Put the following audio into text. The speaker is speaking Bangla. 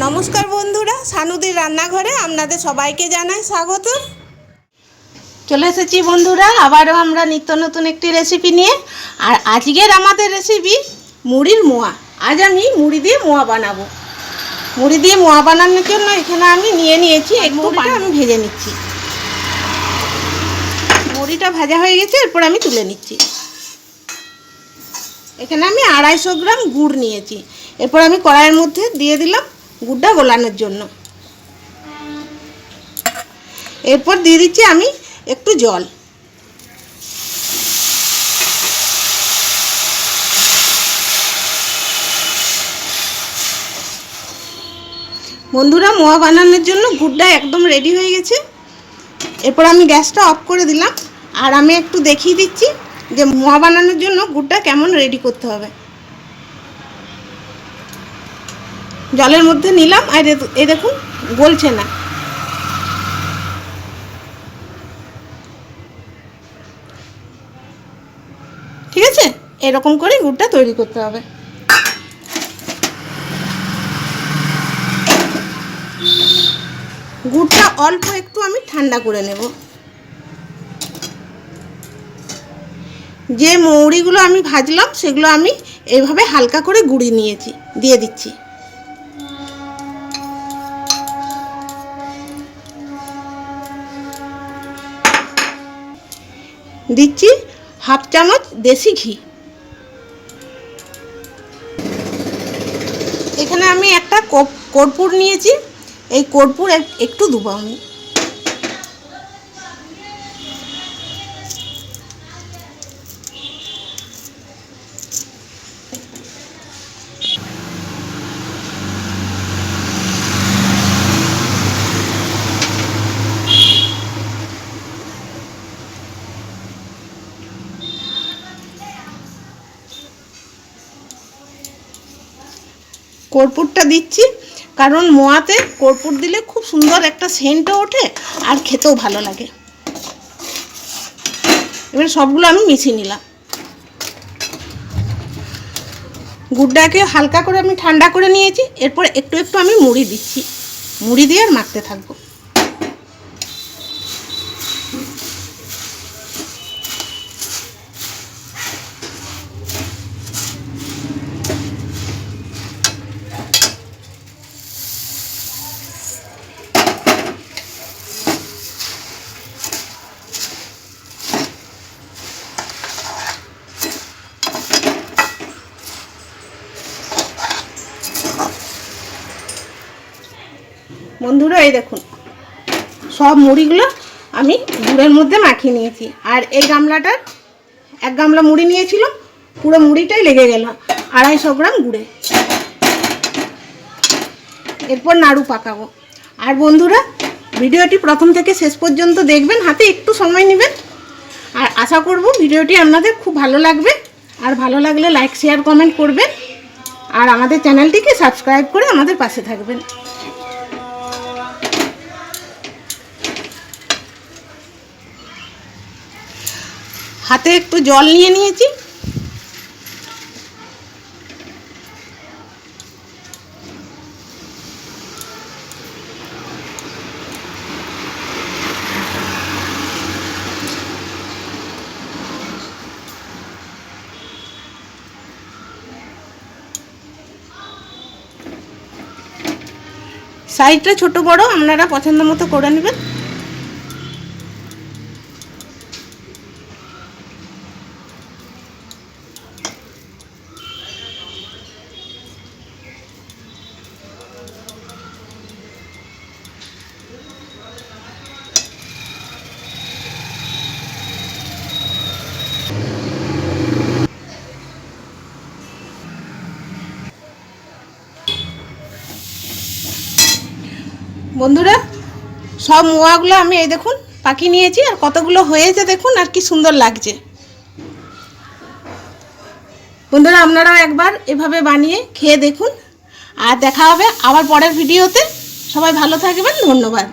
নমস্কার বন্ধুরা সানুদের রান্নাঘরে আপনাদের সবাইকে জানাই স্বাগত। চলে এসেছি বন্ধুরা আবারও আমরা নিত্য নতুন একটি রেসিপি নিয়ে। আর আজকের আমাদের রেসিপি মুড়ির মোয়া। আজ আমি মুড়ি দিয়ে মোয়া বানাবো। মুড়ি দিয়ে মোয়া বানানোর জন্য এখানে আমি নিয়ে নিয়েছি একটু মুড়িটা আমি ভেজে নিচ্ছি। মুড়িটা ভাজা হয়ে গেছে এরপর আমি তুলে নিচ্ছি। এখানে আমি আড়াইশো গ্রাম গুড় নিয়েছি। এরপর আমি কড়াইয়ের মধ্যে দিয়ে দিলাম গুড়টা গোলানোর জন্য। এরপর দিয়ে দিচ্ছি আমি একটু জল। বন্ধুরা, মোয়া বানানোর জন্য গুড়টা একদম রেডি হয়ে গেছে। এরপর আমি গ্যাসটা অফ করে দিলাম। আর আমি একটু দেখিয়ে দিচ্ছি যে মোয়া বানানোর জন্য গুড়টা কেমন রেডি করতে হবে। জলের মধ্যে নিলাম, আর এ- দেখুন, গলছে না। ঠিক আছে? এরকম করে গুড়টা তৈরি করতে হবে। গুড়টা অল্প একটু আমি ঠান্ডা করে নেব। যে মৌরিগুলো আমি ভাজলাম, সেগুলো আমি এইভাবে হালকা করে গুঁড়ি নিয়েছি, দিয়ে দিচ্ছি। দিচ্ছি হাফ চামচ দেশি ঘি। এখানে আমি একটা কর্পূর নিয়েছি। এই কর্পূর একটু দুবো আমি। কর্পূরটা দিচ্ছি। কারণ মোয়াতে কর্পূর দিলে খুব সুন্দর একটা সেন্টও ওঠে আর খেতেও ভালো লাগে। এবার সবগুলো আমি মিশিয়ে নিলাম। গুড়টাকে হালকা করে আমি ঠান্ডা করে নিয়েছি। এরপর একটু একটু আমি মুড়ি দিচ্ছি। মুড়ি দিয়ে আর মাখতে থাকব। বন্ধুরা, এই দেখুন। সব মুড়িগুলো আমি গুড়ের মধ্যে মাখিয়ে নিয়েছি। আর এই গামলাটার এক গামলা মুড়ি নিয়েছিলাম, পুরো মুড়িটাই লেগে গেল, আড়াইশো গ্রাম গুড়ে। এরপর নাড়ু পাকাবো। আর বন্ধুরা, ভিডিওটি প্রথম থেকে শেষ পর্যন্ত দেখবেন, হাতে একটু সময় নেবেন। আর আশা করব ভিডিওটি আপনাদের খুব ভালো লাগবে। আর ভালো লাগলে লাইক, শেয়ার, কমেন্ট করবেন। আর আমাদের চ্যানেলটিকে সাবস্ক্রাইব করে আমাদের পাশে থাকবেন। হাতে একটু জল নিয়ে নিয়েছি। সাইজটা ছোট বড় আপনারা পছন্দ মতো করে নেবেন। বন্ধুরা, সব মোয়াগুলো আমি এই দেখুন পাখি নিয়েছি, আর কতগুলো হয়েছে দেখুন, আর কি সুন্দর লাগছে। বন্ধুরা, আপনারাও একবার এভাবে বানিয়ে খেয়ে দেখুন, আর দেখা হবে আবার পরের ভিডিওতে। সবাই ভালো থাকবেন, ধন্যবাদ।